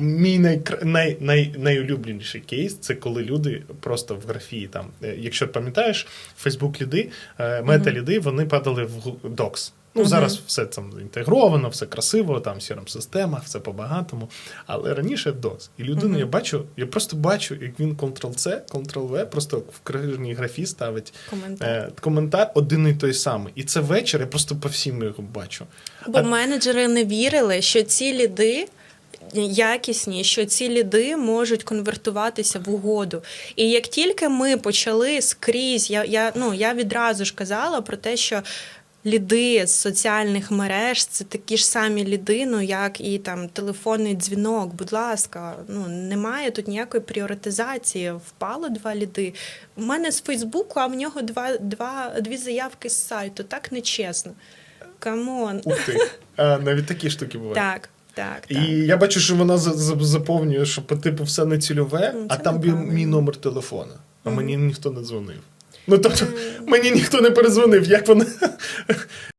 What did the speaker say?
Мій найкр... най... Най... найулюбленіший кейс це коли люди просто в графії там, е, якщо пам'ятаєш, Фейсбук ліди, е, мета ліди, вони падали в Docs. Ну, зараз все там інтегровано, все красиво, там crm система все по-багатому. Але раніше Docs. І людину я бачу, я просто бачу, як він Ctrl-C, Ctrl-V, просто в кожній графі ставить Коментар. е, коментар один і той самий. І це вечір, я просто по всім його бачу. Бо А- менеджери не вірили, що ці ліди. Якісні, що ці ліди можуть конвертуватися в угоду. І як тільки ми почали скрізь, я, я, ну, я відразу ж казала про те, що ліди з соціальних мереж це такі ж самі ліди, ну як і там телефонний дзвінок. Будь ласка, ну немає тут ніякої пріоритизації. Впало два ліди. У мене з Фейсбуку, а в нього два, два, дві заявки з сайту. Так нечесно. Камон. Ух ти. А, навіть такі штуки бувають. Так, так, так. І я бачу, що вона за- за- заповнює, що по типу все не цільове, Ну, а там був мій номер телефона. А мені ніхто не дзвонив. Ну тобто, мені ніхто не перезвонив. Як вона